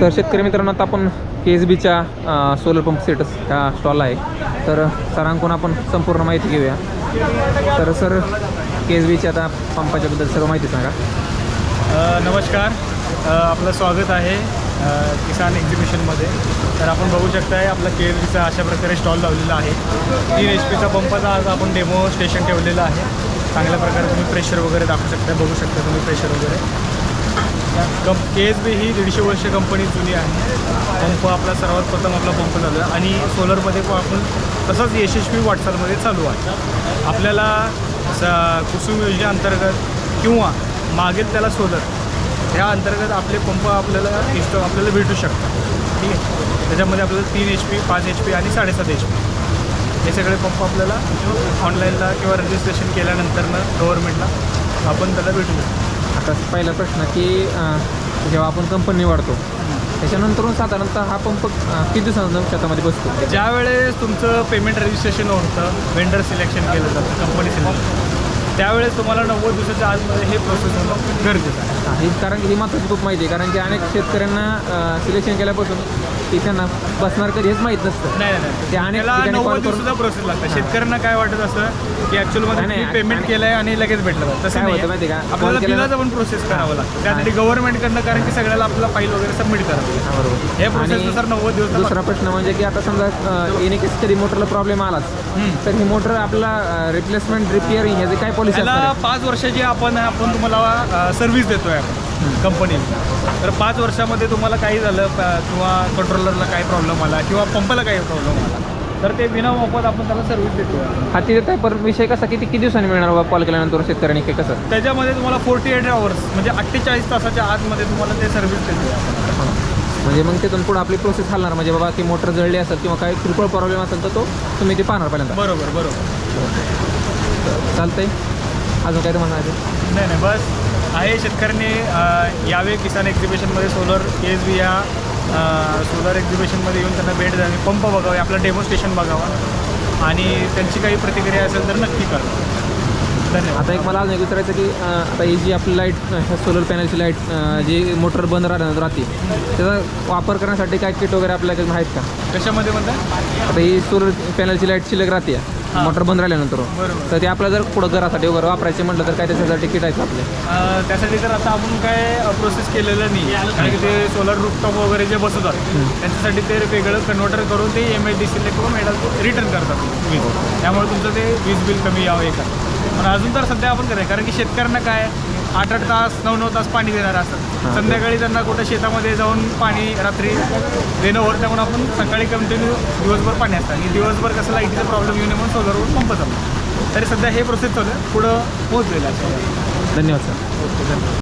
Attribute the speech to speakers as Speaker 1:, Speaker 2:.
Speaker 1: तर शेतकरी मित्रांनो आता आपण के एस बीच्या सोलर पंप सेटस ह्या स्टॉल आहे. तर सरांकडून आपण संपूर्ण माहिती घेऊया. तर सर के एस बीच्या आता पंपाच्याबद्दल सर्व माहिती सांगा.
Speaker 2: नमस्कार. आपलं स्वागत आहे किसान एक्झिबिशनमध्ये तर आपण बघू शकताय आपला के एस बीचा अशा प्रकारे स्टॉल लावलेला आहे. तीन एच पीचा पंपाचा आज आपण डेमो स्टेशन ठेवलेलं आहे. चांगल्या प्रकारे तुम्ही प्रेशर वगैरे दाखवू शकता बघू शकता तुम्ही प्रेशर वगैरे. कंप के एस बी ही दीडशे वर्ष कंपनी जुनी आहे. पंप आपला सर्वात प्रथम आपला पंप झाला. आणि सोलरमध्ये पण आपण तसंच यशस्वी वाटचालमध्ये चालू आहे. आपल्याला स कुसुम योजनेअंतर्गत किंवा मागेल त्याला सोलर ह्या अंतर्गत आपले पंप आपल्याला इन्स्टॉल आपल्याला भेटू शकतात. ठीक आहे? त्याच्यामध्ये आपल्याला तीन एच पी पाच एच पी आणि साडेसात एच पी हे सगळे पंप आपल्याला ऑनलाईनला किंवा रजिस्ट्रेशन केल्यानंतरनं गव्हर्नमेंटला आपण त्याला भेटू शकतो.
Speaker 1: आता पहिला प्रश्न की जेव्हा आपण कंपनी निवडतो त्याच्यानंतरून साधारणतः हा पंप किती दिवसानंतर शेतामध्ये बसतो?
Speaker 2: ज्यावेळेस तुमचं पेमेंट रजिस्ट्रेशन होतं वेंडर सिलेक्शन केलं जातं कंपनी सिलेक्शन त्यावेळेस तुम्हाला नव्वद दिवसाच्या आतमध्ये हे प्रोसेस होणं गरजेचं आहे.
Speaker 1: हा, कारण की ही महत्त्वाची खूप माहिती आहे कारण की अनेक शेतकऱ्यांना सिलेक्शन केल्यापासून की त्यांना बसणार कधी हेच माहीत नसतं.
Speaker 2: नाही नाही, नाही.
Speaker 1: ते अनेक
Speaker 2: त्याला
Speaker 1: ठिकाणी
Speaker 2: नव्वद
Speaker 1: call करून-
Speaker 2: दिवसाचा प्रोसेस लागतं. शेतकऱ्यांना काय वाटत असं की ॲक्च्युअलमध्ये
Speaker 1: नाही,
Speaker 2: तुम्ही
Speaker 1: नाही,
Speaker 2: पेमेंट
Speaker 1: आणि-
Speaker 2: केलंय आणि लगेच भेटलं तसं
Speaker 1: काय
Speaker 2: नाही
Speaker 1: होतं माहिती आहे का?
Speaker 2: आपल्याला
Speaker 1: Call
Speaker 2: बिलाचं पण प्रोसेस करावं लागतं. त्यासाठी गव्हर्नमेंटकडनं कारण की सगळ्याला आपल्याला फाईल वगैरे सबमिट करावं लागतं.
Speaker 1: हा, बरोबर.
Speaker 2: प्रोसेसनुसार नव्वद दिवस तर
Speaker 1: दुसरा प्रश्न म्हणजे की आता समजा की कधी मोटरला प्रॉब्लेम आलाच. तर ही मोटर आपला रिप्लेसमेंट रिपेअरिंग ह्याची काय पॉलिसी
Speaker 2: त्याला
Speaker 1: असणार
Speaker 2: पाच वर्षाची आपण आपण तुम्हाला सर्व्हिस देतोय आपण कंपनीला तर पाच वर्षामध्ये तुम्हाला काही झालं किंवा कंट्रोलरला काही प्रॉब्लेम आला किंवा पंपाला काही प्रॉब्लेम आला तर ते विना मोफत आपण त्याला सर्व्हिस देतोय.
Speaker 1: हा तिथे काय पर विषय कसा किती किती दिवसांनी मिळणार बाबा कॉल केल्यानंतर शेतकऱ्यांनी काय कसं?
Speaker 2: त्याच्यामध्ये तुम्हाला फोर्टी एट आवर्स म्हणजे अठ्ठेचाळीस तासाच्या आतमध्ये तुम्हाला ते सर्व्हिस आपण.
Speaker 1: म्हणजे मग तिथून पुढे आपली प्रोसेस चालणार म्हणजे बाबा की मोटर जळली असेल किंवा काही किरकोळ प्रॉब्लेम असेल तर तो तुम्ही ते पाहणार पहिल्यांदा.
Speaker 2: बरोबर बरोबर.
Speaker 1: चालतंय. अजून काय तुम्हाला
Speaker 2: नाही नाही बस. आहे शेतकऱ्यांनी यावे किसान एक्झिबिशनमध्ये सोलर के एस बी या सोलर एक्झिबिशनमध्ये येऊन त्यांना भेट द्यावी पंप बघावे आपला डेमॉन्स्ट्रेशन बघावा. आणि त्यांची काही प्रतिक्रिया असेल तर नक्की करा. धन्यवाद.
Speaker 1: आता एक मला अजून एक विचारायचं की आता ही जी आपली लाइट सोलर पॅनलची लाइट जी मोटर बंद राहणार राहते त्याचा वापर करण्यासाठी काय किट वगैरे आपल्याकडे आहेत का?
Speaker 2: कशामध्ये म्हणताय?
Speaker 1: आता ही सोलर पॅनलची लाइट शिल्लक राहते. मोटर बंद राहिल्यानंतर.
Speaker 2: बरोबर.
Speaker 1: तर ते आपल्याला जर पुढं घरासाठी वगैरे वापरायचे म्हटलं तर काय त्याच्यासाठी किट आहेत आपले?
Speaker 2: अ, त्यासाठी तर आता आपण काय प्रोसेस केलेलं नाही. कारण की ते सोलर रूफटॉप वगैरे जे बसवतात त्यांच्यासाठी ते वेगळं कन्व्हर्टर करून ते एम एच डी सीला किंवा मेडल रिटर्न करतात. वीज त्यामुळे तुमचं ते वीज बिल कमी यावं हे करतात पण अजून तर सध्या आपण करायचं कारण की शेतकऱ्यांना काय आठ आठ तास नऊ नऊ तास पाणी देणार असतात. संध्याकाळी त्यांना कुठं शेतामध्ये जाऊन पाणी रात्री देणं होत त्यामुळे आपण सकाळी कंटिन्यू दिवसभर पाणी असतं. आणि दिवसभर कसं लाईटीचा प्रॉब्लेम येऊ नये म्हणून सोलरवरून पंप चालू. तरी सध्या हे प्रोसेस चालू आहे. पुढं पोहोचलेलं आहे.
Speaker 1: धन्यवाद सर
Speaker 2: ओके धन्यवाद.